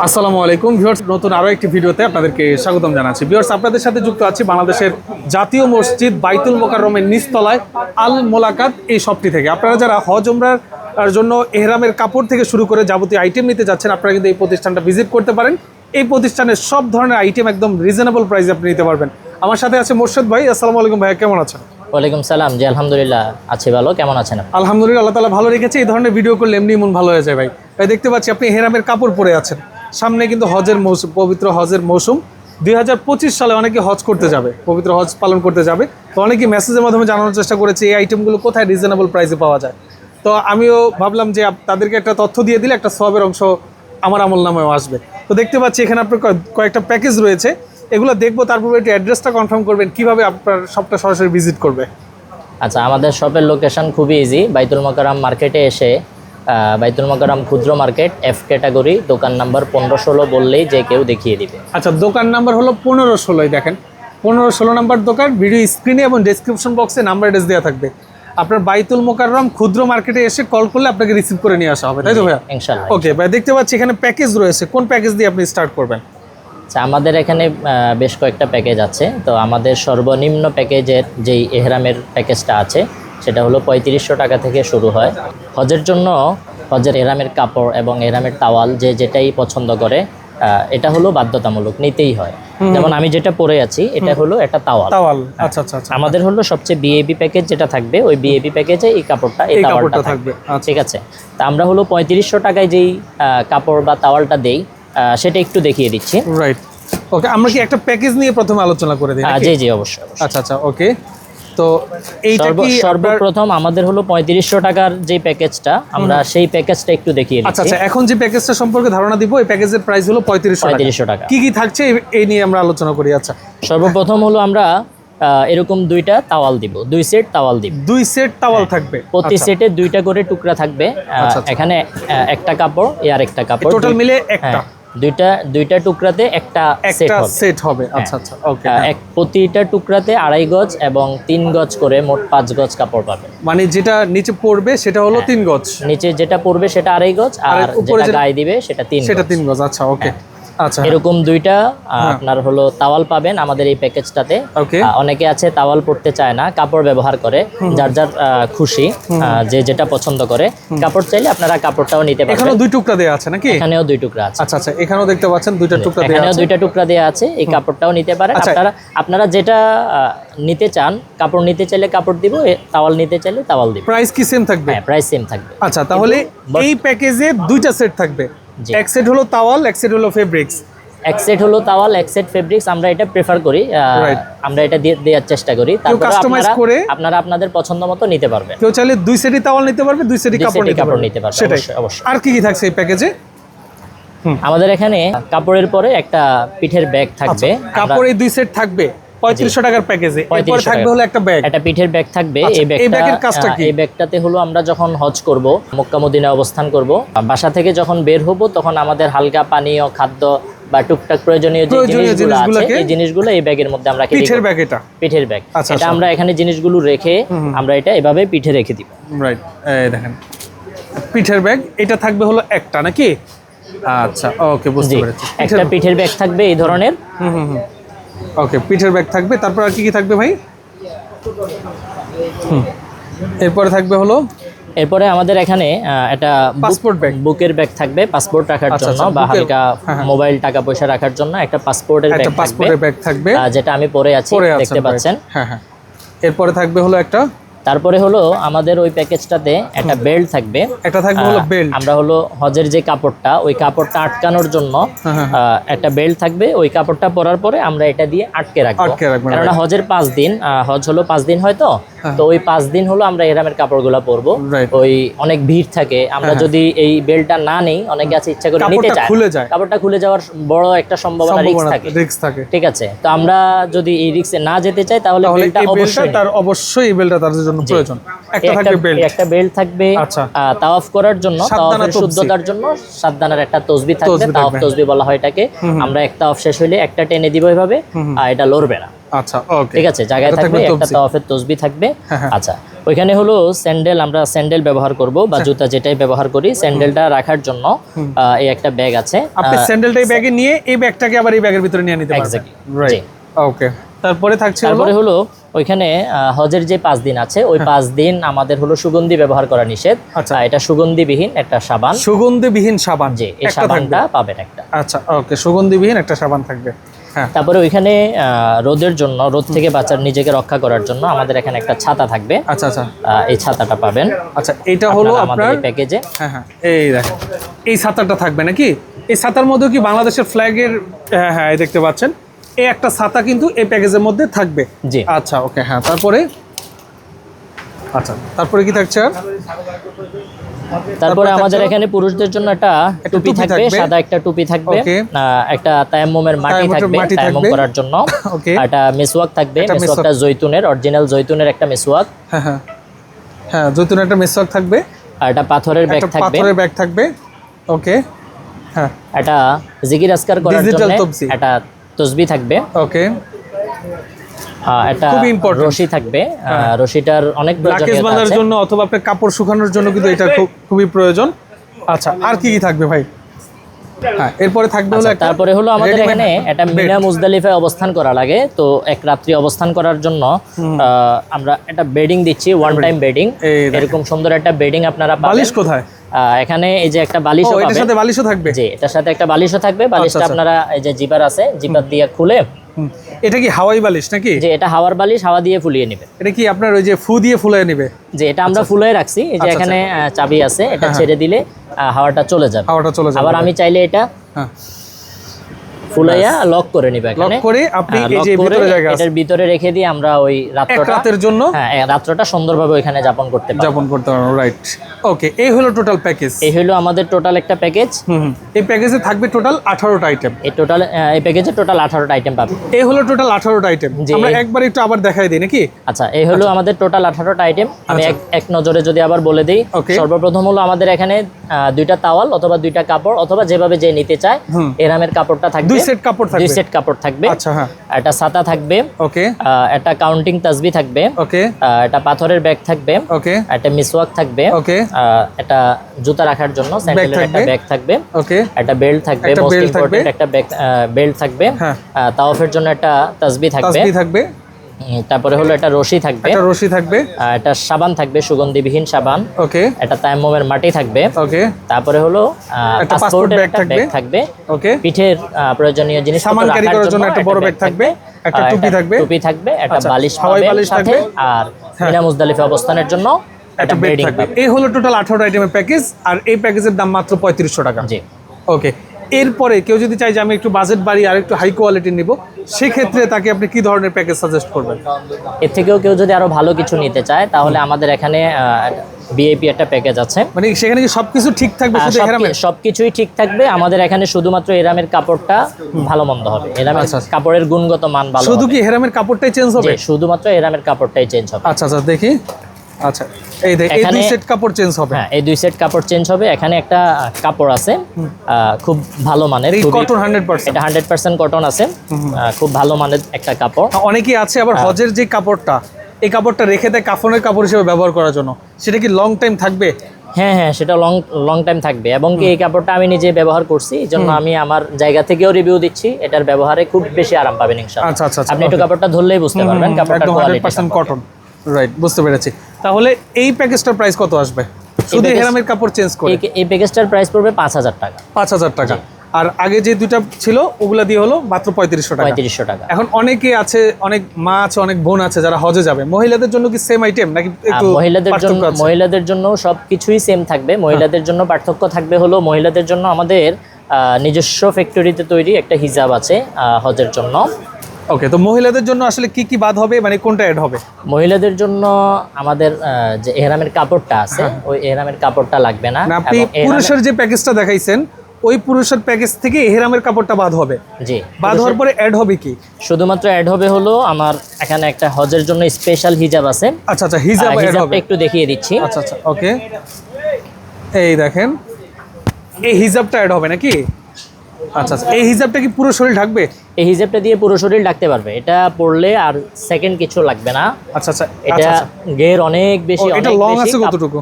আসসালামু আলাইকুম ভিউয়ার্স নতুন আরও একটি ভিডিওতে আপনাদেরকে স্বাগতম জানাচ্ছি। ভিউয়ার্স আপনাদের সাথে যুক্ত আছি বাংলাদেশের জাতীয় মসজিদ বাইতুল মোকাররমের নিচতলায় আল মোলাকাত এই শপটি থেকে। আপনারা যারা হজ ওমরার জন্য এহরামের কাপড় থেকে শুরু করে যাবতীয় আইটেম নিতে যাচ্ছেন আপনারা কিন্তু এই প্রতিষ্ঠানটা ভিজিট করতে পারেন। এই প্রতিষ্ঠানের সব ধরনের আইটেম একদম রিজনেবল প্রাইসে আপনি নিতে পারবেন। আমার সাথে আছে মোর্শেদ ভাই আসসালামু আলাইকুম ভাইয়া কেমন আছেন? ওয়ালাইকুম সালাম জি আলহামদুলিল্লাহ আছি ভালো কেমন আছেন আলহামদুলিল্লাহ আল্লাহ তালা ভালো রেখেছে এই ধরনের ভিডিও করলে এমনি মন ভালো হয়ে যায় ভাই। ভাই দেখতে পাচ্ছি আপনি হেরামের কাপড় পরে আছেন। সামনে কিন্তু হজের মৌসুম পবিত্র হজের মৌসুম। দুই হাজার পঁচিশ সালে অনেকে হজ করতে যাবে, পবিত্র হজ পালন করতে যাবে। তো অনেকে মেসেজের মাধ্যমে জানানোর চেষ্টা করেছে, এই আইটেমগুলো কোথায় রিজনেবল প্রাইসে পাওয়া যায়? তো আমিও ভাবলাম যে তাদেরকে একটা তথ্য দিয়ে দিলে একটা সবের অংশ আমার আমল নামেও আসবে। তো দেখতে পাচ্ছি এখানে আপনার কয়- কয়েকটা প্যাকেজ রয়েছে। এগুলো দেখব তারপরে একটু অ্যাড্রেসটা কনফার্ম করবেন, কীভাবে আপনার সবটা সরাসরি ভিজিট করবে? আচ্ছা আমাদের শপের লোকেশন খুবই ইজি বাইতুল মকারাম মার্কেটে এসে বাইতুল মকারাম ক্ষুদ্র মার্কেট এফ ক্যাটাগরি দোকান নাম্বার পনেরো ষোলো বললেই যে কেউ দেখিয়ে দিবে। আচ্ছা দোকান নাম্বার হলো পনেরো ষোলোই দেখেন। পনেরো ষোলো নাম্বার দোকান ভিডিও স্ক্রিনে এবং ডেসক্রিপশন বক্সে নাম্বার অ্যাড্রেস দেওয়া থাকবে। আপনার বাইতুল মোকাররম ক্ষুদ্র মার্কেটে এসে কল করলে আপনাকে রিসিভ করে নিয়ে আসা হবে তাই তো ভাইয়া? ওকে ভাই দেখতে পাচ্ছি এখানে প্যাকেজ রয়েছে। কোন প্যাকেজ দিয়ে আপনি স্টার্ট করবেন? আচ্ছা আমাদের এখানে বেশ কয়েকটা প্যাকেজ আছে। তো আমাদের সর্বনিম্ন প্যাকেজের যেই এহরামের প্যাকেজটা আছে সেটা হলো পঁয়ত্রিশশো টাকা থেকে শুরু হয়। হজের জন্য হজের এহরামের কাপড় এবং এরামের তাওয়াল যে যেটাই পছন্দ করে এটা হলো বাধ্যতামূলক নিতেই হয়। যেমন আমি যেটা পরে আছি এটা হলো একটা তাওয়াল। তাওয়াল আচ্ছা আচ্ছা আচ্ছা। আমাদের হলো সবচেয়ে বিএবি প্যাকেজ যেটা থাকবে ওই বিএবি প্যাকেজে এই কাপড়টা এই তাওয়ালটা থাকবে। ঠিক আছে? তা আমরা হলো পঁয়ত্রিশশো টাকায় যেই কাপড় বা তাওয়ালটা দেই সেটা একটু দেখিয়ে দিচ্ছি। রাইট ওকে আমরা কি একটা প্যাকেজ নিয়ে প্রথমে আলোচনা করে দিই জি জি অবশ্যই আচ্ছা আচ্ছা ওকে তো এইটা কি সর্বপ্রথম আমাদের হলো পঁয়ত্রিশশো টাকার যে প্যাকেজটা আমরা সেই প্যাকেজটা একটু দেখিয়ে আচ্ছা দিচ্ছি। আচ্ছা এখন যে প্যাকেজটা সম্পর্কে ধারণা দিব এই প্যাকেজের প্রাইস হলো পঁয়ত্রিশশো পঁয়ত্রিশশো টাকা। কি কি থাকছে এই- নিয়ে আমরা আলোচনা করি আচ্ছা। সর্বপ্রথম হলো আমরা এরকম দুইটা তাওয়াল দিব দুই সেট তাওয়াল দিব। দুই সেট টাওয়াল থাকবে প্রতি আচ্ছা। সেটে দুইটা করে টুকরা থাকবে আচ্ছা, আচ্ছা। এখানে একটা কাপড় আর একটা কাপড়। টোটাল মিলে একটা। হ্যাঁ, দুইটা দুইটা টুকরাতে একটা সেট হবে। সেট হবে। আচ্ছা আচ্ছা ওকে এক প্রতিটা টুকরাতে আড়াই গজ এবং তিন গজ করে মোট পাঁচ গজ কাপড় পাবে। মানে যেটা নিচে পড়বে সেটা হলো তিন গজ? নিচে যেটা পড়বে সেটা আড়াই গজ আর যেটা গায়ে দিবে সেটা তিন সেটা তিন গজ আচ্ছা ওকে আচ্ছা এরকম দুইটা হ্যাঁ। আপনার হলো তাওয়াল পাবেন আমাদের এই প্যাকেজটাতে। অনেকে আছে তাওয়াল পড়তে চায় না কাপড় ব্যবহার করে যার যার খুশি যে যেটা পছন্দ করে। কাপড় চাইলে আপনারা কাপড়টাও নিতে এখানেও পারবেন দুই টুকরা দেওয়া আছে নাকি? এখানেও দুই টুকরা আছে। আচ্ছা আচ্ছা এখানেও দেখতে পাচ্ছেন দুইটা টুকরা এখানেও আছে। দুইটা টুকরা দেওয়া আছে এই কাপড়টাও নিতে পারেন আচ্ছা। আপনারা আপনারা যেটা নিতে চান কাপড় নিতে চাইলে কাপড় দিব তাওয়াল নিতে চাইলে তাওয়াল দিব। প্রাইস কি সেম থাকবে? হ্যাঁ প্রাইস সেম থাকবে। আচ্ছা তাহলে এই প্যাকেজে দুইটা সেট থাকবে। এক সেট হলো তাওয়াল এক সেট হলো ফেব্রিক্স এক সেট হলো তাওয়াল এক সেট ফেব্রিক্স আমরা এটা প্রেফার করি আমরা এটা দিয়ে দেওয়ার চেষ্টা করি। তারপরে আপনারা করে- আপনারা আপনাদের পছন্দ মতো নিতে পারবেন। কেউ চাইলে দুই সেটই তাওয়াল নিতে পারবে দুই সেটই দুই কাপড় নিতে পারবে। নিতে পারবে, সেটাই। অবশ্যই। আর কি কি থাকছে এই প্যাকেজে আমাদের এখানে কাপড়ের পরে একটা পিঠের ব্যাগ থাকবে। আমরা- কাপড় এই দুই সেট থাকবে। পঁয়ত্রিশশো টাকার প্যাকেজে এরপরে থাকবে হলো একটা ব্যাগ একটা পিঠের ব্যাগ থাকবে। আচ্ছা, এই এই ব্যাগের কাজটা কি? এই ব্যাগটাতে হলো আমরা যখন হজ করব মক্কা মদিনা অবস্থান করব বাসা থেকে যখন বের হব তখন আমাদের হালকা পানীয় খাদ্য বা টুকটাক প্রয়োজনীয় যে জিনিসগুলো আছে এই জিনিসগুলো এই ব্যাগের মধ্যে আমরা পিঠের ব্যাগ এটা। পিঠের ব্যাগ আচ্ছা, এটা আচ্ছা। আমরা এখানে জিনিসগুলো রেখে আমরা এটা এভাবে পিঠে রেখে দিব। রাইট এই দেখেন। পিঠের ব্যাগ এটা থাকবে হলো একটা নাকি? আচ্ছা ওকে বুঝতে পেরেছি। একটা পিঠের ব্যাগ থাকবে এই ধরনের। ওকে পিঠের ব্যাগ থাকবে। তারপর আর কি কি থাকবে ভাই? হুম। এরপরে থাকবে হলো? এরপরে আমাদের এখানে একটা পাসপোর্ট ব্যাগ বুকের ব্যাগ থাকবে পাসপোর্ট রাখার আচ্ছা, জন্য আচ্ছা, বা হালকা হ্যাঁ, হ্যাঁ। মোবাইল টাকা পয়সা রাখার জন্য একটা পাসপোর্টের ব্যাগ থাকবে। পাসপোর্টের ব্যাগ থাকবে। যেটা আমি পরে আছি দেখতে পাচ্ছেন। হ্যাঁ হ্যাঁ। এরপরে থাকবে হলো একটা তারপরে হলো আমাদের ওই প্যাকেজটাতে একটা বেল্ট থাকবে। একটা থাকবে হলো বেল্ট। আমরা হলো হজের যে কাপড়টা ওই কাপড়টা আটকানোর জন্য হ্যাঁ, হ্যাঁ, আহ, একটা বেল্ট থাকবে। ওই কাপড়টা পরার পরে আমরা এটা দিয়ে আটকে রাখব। কেননা হজের পাঁচ দিন হজ হলো পাঁচ দিন হয়তো তো? ওই পাঁচ দিন হলো আমরা এরামের কাপড়গুলো পরবো। হ্যাঁ। ওই অনেক ভিড় থাকে। আমরা যদি এই বেল্টটা না নেই অনেকে আছে ইচ্ছা করে নিতে চায়। কাপড়টা খুলে যাওয়ার বড় একটা সম্ভাবনা রিস্ক থাকে। রিস্ক থাকে। ঠিক আছে? তো আমরা যদি এই রিস্কে না যেতে চাই তাহলে বেল্টটা অবশ্যই তার অবশ্যই বেল্টটা তাদের জন্য প্রয়োজন। একটা থাকবে বেল্ট একটা বেল্ট থাকবে আচ্ছা। তাওয়াফ করার জন্য তাওয়াফের শুদ্ধতার জন্য সাত দানার একটা তসবি থাকবে তাওয়াফ তসবি বলা হয় এটাকে। আমরা এক তাওয়াফ শেষ হইলে একটা টেনে দিব এভাবে আর এটা লড়বে না। আচ্ছা ওকে ঠিক আছে জায়গায় থাকবে একটা তাওয়াফের তসবি থাকবে। হ্যাঁ, হ্যাঁ। আচ্ছা ওইখানে হলো স্যান্ডেল আমরা স্যান্ডেল ব্যবহার করব বা আচ্ছা। জুতা যেটাই ব্যবহার করি স্যান্ডেলটা রাখার জন্য এই একটা ব্যাগ আছে। আপনি স্যান্ডেলটাই ব্যাগে নিয়ে এই ব্যাগটাকে আবার এই ব্যাগের ভিতরে নিয়ে নিতে পারবেন। রাইট ওকে তারপরে থাকছে তারপরে হলো ওইখানে হজের যে পাঁচ দিন আছে ওই পাঁচ দিন আমাদের হলো সুগন্ধি ব্যবহার করা নিষেধ। হ্যাঁ। আচ্ছা। এটা সুগন্ধিবিহীন একটা সাবান। সুগন্ধিবিহীন সাবান। যে এই সাবানটা পাবেন একটা। আচ্ছা ওকে সুগন্ধিবিহীন একটা সাবান থাকবে। হ্যাঁ। তারপরে ওইখানে রোদের জন্য রোদ থেকে বাঁচার নিজেকে রক্ষা করার জন্য আমাদের এখানে একটা ছাতা থাকবে। আচ্ছা আচ্ছা। এই ছাতাটা পাবেন। আচ্ছা এটা হলো আমাদের প্যাকেজে হ্যাঁ হ্যাঁ এই দেখেন। এই ছাতাটা থাকবে নাকি? এই ছাতার মধ্যে কি বাংলাদেশের ফ্ল্যাগের হ্যাঁ হ্যাঁ দেখতে পাচ্ছেন। এই একটা ছাতা কিন্তু এই প্যাকেজের মধ্যে থাকবে। জি। আচ্ছা ওকে হ্যাঁ তারপরে? আচ্ছা তারপরে কি থাকছে আর? তারপরে আমাদের এখানে পুরুষদের জন্য একটা টুপি থাকবে। সাদা একটা টুপি থাকবে একটা তায়াম্মুমের মাটি থাকবে তায়াম্মুম করার জন্য. একটা মেসওয়াক থাকবে একটা মেসওয়াকটা জৈতুনের অরিজিনাল জৈতুনের একটা মেসওয়াক। হ্যাঁ হ্যাঁ। হ্যাঁ জৈতুন একটা মেসওয়াক থাকবে। আর একটা পাথরের ব্যাগ থাকবে। পাথরের ব্যাগ থাকবে। ওকে হ্যাঁ। একটা জিকির আসকার করার জন্য। একটা তসবি থাকবে। ওকে। এটা একটা খুবই important. রশি থাকবে। রশিটার অনেক লাকেজ বাঁধার জন্য অথবা আপনার কাপড় শুকানোর জন্য কিন্তু এটা খুব খুবই প্রয়োজন। আচ্ছা আর কি কি থাকবে ভাই? হ্যাঁ এরপরে থাকবে হলো আচ্ছা, তারপরে হলো আমাদের এখানে একটা মিনা মুজদালিফায় অবস্থান করা লাগে। তো এক রাত্রি অবস্থান করার জন্য আমরা একটা বেডিং দিচ্ছি ওয়ান টাইম বেডিং এরকম সুন্দর একটা বেডিং আপনারা বালিশ কোথায়? এখানে এই যে একটা বালিশ এটার সাথে বালিশও থাকবে? জি এটার সাথে একটা বালিশও থাকবে। বালিশটা আচ্ছা। আপনারা এই যে জিপার আছে জিপার দিয়ে খুলে। এটা কি হাওয়াই বালিশ নাকি? যে এটা হাওয়ার বালিশ হাওয়া দিয়ে ফুলিয়ে নেবে। এটা কি আপনার ওই যে ফু দিয়ে ফুলায় নেবে? যে এটা আমরা ফুলিয়ে রাখছি এই যে আচ্ছা, এখানে চাবি আছে এটা হ্যাঁ, ছেড়ে দিলে হাওয়াটা চলে যাবে। হাওয়াটা চলে যাবে আবার আমি চাইলে এটা হ্যাঁ। ফুলাইয়া লক করে নিবে লক করে আপনি হ্যাঁ, এই যে ভিতরে জায়গা আছে। এটার ভিতরে রেখে দিয়ে আমরা ওই রাতের জন্য? হ্যাঁ সুন্দরভাবে যাপন করতে পারব। যাপন করতে পারব রাইট ওকে এই হলো টোটাল প্যাকেজ এই হলো আমাদের টোটাল একটা প্যাকেজ হুম। এই প্যাকেজে থাকবে টোটাল আঠারোটা আইটেম এই টোটাল এই প্যাকেজে টোটাল আঠারোটা আইটেম পাবে। এই হলো টোটাল আঠারোটা আইটেম আমরা একবার একটু আবার দেখাই দিই নাকি? আচ্ছা এই হলো আমাদের টোটাল আঠারোটা আইটেম আমি এক এক নজরে যদি আবার বলে দিই সর্বপ্রথম হলো আমাদের এখানে দুইটা তাওয়াল অথবা দুইটা কাপড় অথবা যেভাবে যে নিতে চায় এরামের কাপড়টা থাকবে। দুই সেট কাপড় থাকবে? সেট কাপড় থাকবে। আচ্ছা হ্যাঁ। একটা ছাতা থাকবে। ওকে একটা কাউন্টিং তাসবি থাকবে। ওকে একটা পাথরের ব্যাগ থাকবে। ওকে একটা মিসওয়াক থাকবে। ওকে একটা জুতা রাখার জন্য স্যান্ডেলের একটা ব্যাগ থাকবে। ওকে একটা বেল্ট থাকবে একটা মোস্ট ইম্পর্টেন্ট একটা ব্যাগ বেল্ট থাকবে। হ্যাঁ। তাওয়াফের জন্য একটা তাসবি থাকবে। তাসবি থাকবে। তারপরে হলো একটা রশি থাকবে। একটা রশি থাকবে। একটা সাবান থাকবে সুগন্ধিবিহীন সাবান। ওকে। একটা তায়াম্মমের মাটি থাকবে। ওকে। তারপরে হলো একটা passport পাসপোর্টের থাকবে। ব্যাগ থাকবে। ওকে। পিঠের প্রয়োজনীয় জিনিস সামান carry করার জন্য একটা বড় bag থাকবে, একটা টুপি থাকবে। টুপি থাকবে একটা আচ্ছা, বালিশ হাওয়াই বালিশ সাথে। থাকবে। হ্যাঁ। আর মিনা মুজদালিফা অবস্থানের জন্য একটা বেড থাকবে। এই হলো টোটাল আঠারোটা আইটেমের প্যাকেজ আর এই প্যাকেজের দাম মাত্র পঁয়ত্রিশশো টাকা। জি। ওকে। এরপরে কেউ যদি চাই যে আমি একটু বাজেট বাড়ি আর একটু হাই কোয়ালিটি নিব সেক্ষেত্রে তাকে আপনি কি ধরনের প্যাকেজ সাজেস্ট করবেন? এর থেকেও কেউ যদি আরও ভালো কিছু নিতে চায় তাহলে আমাদের এখানে বিএপি একটা প্যাকেজ আছে। মানে সেখানে কি সবকিছু ঠিক থাকবে শুধু সব হেরামের সবকিছুই ঠিক থাকবে। আমাদের এখানে শুধুমাত্র এরামের কাপড়টা ভালো মন্দ হবে। এরামের আচ্ছা, আচ্ছা। কাপড়ের গুণগত মান ভালো শুধু কি এরামের কাপড়টাই চেঞ্জ হবে? শুধুমাত্র এরামের কাপড়টাই চেঞ্জ হবে। আচ্ছা আচ্ছা দেখি। আচ্ছা এই এই দুই সেট কাপড় চেঞ্জ হবে। হ্যাঁ এই দুই সেট কাপড় চেঞ্জ হবে। এখানে একটা কাপড় আছে খুব ভালো মানের কটন হান্ড্রেড পার্সেন্ট এটা হান্ড্রেড পার্সেন্ট কটন আছে। খুব ভালো মানের একটা কাপড়। অনেকেই আছে আবার হ্যাঁ। হজের যে কাপড়টা এই কাপড়টা রেখে দেয় কাফনের কাপড় হিসেবে ব্যবহার করার জন্য। সেটা কি লং টাইম থাকবে? হ্যাঁ হ্যাঁ সেটা লং লং টাইম থাকবে। এবং কি এই কাপড়টা আমি নিজে ব্যবহার করছি এই জন্য আমি আমার জায়গা থেকেও রিভিউ দিচ্ছি। এটার ব্যবহারে খুব বেশি আরাম পাবেন ইনশাআল্লাহ। আচ্ছা আচ্ছা আচ্ছা আপনি একটু কাপড়টা ধরলেই বুঝতে পারবেন হান্ড্রেড কোয়ালিটি কটন রাইট বুঝতে পেরেছি। তাহলে এই প্যাকেজটার প্রাইস কত আসবে? শুধু হেরামের কাপড় চেঞ্জ করে। এই প্যাকেজটার প্রাইস পড়বে পাঁচ হাজার টাকা। পাঁচ হাজার টাকা। আর আগে যে দুইটা ছিল ওগুলা দিয়ে হলো মাত্র পঁয়ত্রিশশো টাকা। পঁয়ত্রিশশো টাকা। এখন অনেকে আছে অনেক মা আছে অনেক বোন আছে যারা হজে যাবে। মহিলাদের জন্য কি সেম আইটেম নাকি একটু মহিলাদের জন্য মহিলাদের জন্য সব কিছুই সেম থাকবে। মহিলাদের জন্য পার্থক্য থাকবে হলো মহিলাদের জন্য আমাদের নিজস্ব ফ্যাক্টরিতে তৈরি একটা হিজাব আছে হজের জন্য। ওকে তো মহিলাদের জন্য আসলে কি কি বাদ হবে? মানে কোনটা অ্যাড হবে? মহিলাদের জন্য আমাদের যে এহরামের কাপড়টা আছে ওই এহরামের কাপড়টা লাগবে না। হ্যাঁ। আপনি পুরুষের যে প্যাকেজটা দেখাইছেন ওই পুরুষের প্যাকেজ থেকে হেরামের কাপড়টা বাদ হবে। জি। বাদ হওয়ার পরে অ্যাড হবে কি? শুধুমাত্র অ্যাড হবে হলো আমার এখানে একটা হজের জন্য স্পেশাল হিজাব আছে। আচ্ছা আচ্ছা হিজাব অ্যাড হবে। একটু দেখিয়ে দিচ্ছি। আচ্ছা আচ্ছা ওকে এই দেখেন এই হিজাবটা অ্যাড হবে নাকি? আচ্ছা আচ্ছা এই হিজাবটা কি পুরো শরীর ঢাকবে? এই হিজাবটা দিয়ে পুরো শরীর ঢাকতে পারবে। এটা পড়লে আর সেকেন্ড কিছু লাগবে না। আচ্ছা আচ্ছা এটা আচ্ছা, আচ্ছা। গের অনেক বেশি এটা লং আছে কতটুকু?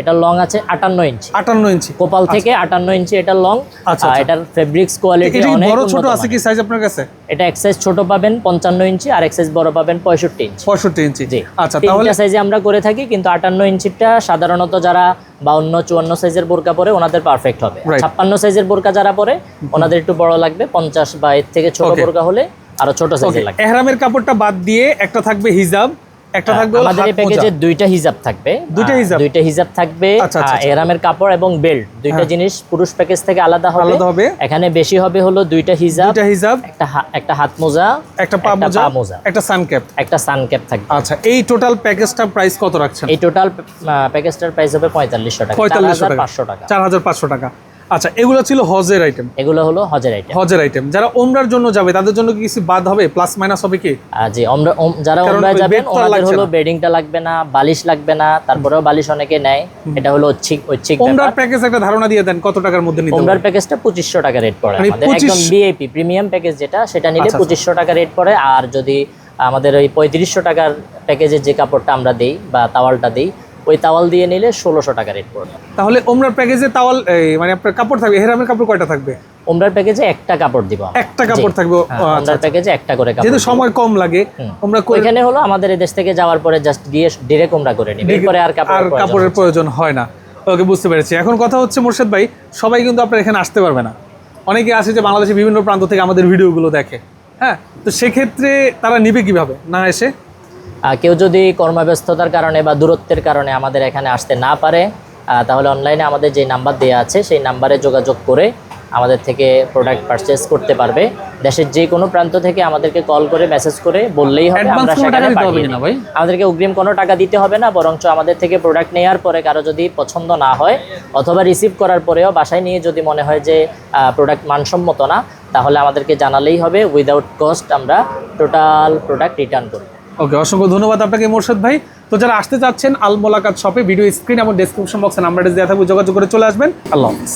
এটা লং আছে আটান্ন ইঞ্চি আটান্ন ইঞ্চি কোপাল থেকে আটান্ন ইঞ্চি এটা লং আচ্ছা, আচ্ছা। এটার ফেব্রিক্স কোয়ালিটি অনেক বড় ছোট আছে কি সাইজ আপনার কাছে? এটা এক সাইজ ছোট পাবেন পঞ্চান্ন ইঞ্চি আর এক সাইজ বড় পাবেন পঁয়ষট্টি ইঞ্চি পঁয়ষট্টি ইঞ্চি জি। আচ্ছা তাহলে তিনটা সাইজে আমরা করে থাকি কিন্তু আটান্ন ইঞ্চিটা সাধারণত যারা বাউন্ন চুয়ান্ন সাইজের বোরকা পরে ওনাদের পারফেক্ট হবে। Right. ছাপ্পান্ন সাইজের বোরকা যারা পরে ওনাদের একটু বড় লাগবে পঞ্চাশ বা এর থেকে ছোট বোরকা হলে আরও ছোট সাইজের লাগবে। এহরামের কাপড়টা বাদ দিয়ে একটা থাকবে হিজাব। একটা থাকবে আমাদের এই প্যাকেজে দুইটা হিজাব থাকবে দুইটা হিজাব? দুইটা হিজাব থাকবে আচ্ছা, আচ্ছা, আহ, এরামের কাপড় এবং বেল্ট দুইটা হ্যাঁ। জিনিস পুরুষ প্যাকেজ থেকে আলাদা হবে। আলাদা হবে। এখানে বেশি হবে হলো দুইটা হিজাব দুইটা হিজাব। একটা একটা হাত মোজা একটা পা মোজা একটা সানক্যাপ একটা সানক্যাপ থাকবে। আচ্ছা এই টোটাল প্যাকেজটার প্রাইস কত রাখছেন? এই টোটাল প্যাকেজটার প্রাইস হবে পঁয়তাল্লিশশো টাকা পঁয়তাল্লিশশো টাকা। পাঁচশো টাকা। চার হাজার পাঁচশো টাকা। আচ্ছা এগুলো ছিল হজের আইটেম এগুলো হলো হজের আইটেম হজের আইটেম যারা ওমরার জন্য যাবে তাদের জন্য কি কিছু বাদ হবে? প্লাস মাইনাস হবে কি? জি আমরা ওম- যারা ওমরায় যাবেন ওনাদের হলো। বেডিংটা লাগবে না বালিশ লাগবে না তারপরেও বালিশ অনেকে নেয়। এটা হলো ঐচ্ছিক ঐচ্ছিক ওমরার প্যাকেজ একটা ধারণা দিয়ে দেন কত টাকার মধ্যে নিতে ওমরার প্যাকেজটা পঁচিশশো টাকা রেট পড়ে মানে আমাদের। 25 একদম বিএপি প্রিমিয়াম প্যাকেজ যেটা সেটা নিলে আচ্ছা, আচ্ছা। পঁচিশশো টাকা রেট পড়ে। আর যদি আমাদের ওই পঁয়ত্রিশশো টাকার প্যাকেজের যে কাপড়টা আমরা দিই বা তাওয়ালটা দিই ওই তাওয়াল দিয়ে নিলে ষোলোশো টাকা রেট পড়বে। তাহলে ওমরার প্যাকেজে তাওয়াল মানে আপনার কাপড় থাকবে হেরামের কাপড় কয়টা থাকবে? ওমরার প্যাকেজে একটা কাপড় দিব একটা কাপড় থাকবে হ্যাঁ, আচ্ছা, ওমরার আচ্ছা। প্যাকেজে একটা করে কাপড় যেহেতু সময় কম লাগে ওমরা ওইখানে হলো আমাদের দেশ থেকে যাওয়ার পরে জাস্ট গিয়ে ডিরেক্ট ওমরা করে নিবে। এরপরে আর কাপড় আর কাপড়ের প্রয়োজন হয় না। ওকে বুঝতে পেরেছি। এখন কথা হচ্ছে মোর্শেদ ভাই সবাই কিন্তু আপনার এখানে আসতে পারবে না। অনেকে আছে যে বাংলাদেশের বিভিন্ন প্রান্ত থেকে আমাদের ভিডিওগুলো দেখে। হ্যাঁ তো সেক্ষেত্রে তারা নিবে কীভাবে? না এসে? কেউ যদি কর্মব্যস্ততার কারণে বা দূরত্বের কারণে আমাদের এখানে আসতে না পারে তাহলে অনলাইনে আমাদের যে নাম্বার দেওয়া আছে সেই নাম্বারে যোগাযোগ করে আমাদের থেকে প্রোডাক্ট পারচেস করতে পারবে। দেশের যে কোনো প্রান্ত থেকে আমাদেরকে কল করে মেসেজ করে বললেই হবে আমরা সেখানে পাঠিয়ে ভাই? আমাদেরকে অগ্রিম কোনো টাকা দিতে হবে না বরঞ্চ আমাদের থেকে প্রোডাক্ট নেওয়ার পরে কারও যদি পছন্দ না হয় অথবা রিসিভ করার পরেও বাসায় নিয়ে যদি মনে হয় যে প্রোডাক্ট মানসম্মত না তাহলে আমাদেরকে জানালেই হবে উইদাউট কস্ট আমরা টোটাল প্রোডাক্ট রিটার্ন করব। ওকে, অসংখ্য ধন্যবাদ আপনাকে, মোর্শেদ ভাই। তো যারা আসতে চাচ্ছেন, আল মোলাকাত শপে ভিডিও স্ক্রিন এবং ডেসক্রিপশন বক্সে নাম্বারটা দেওয়া থাকবে, যোগাযোগ করে চলে আসবেন। আল্লাহ হাফিজ।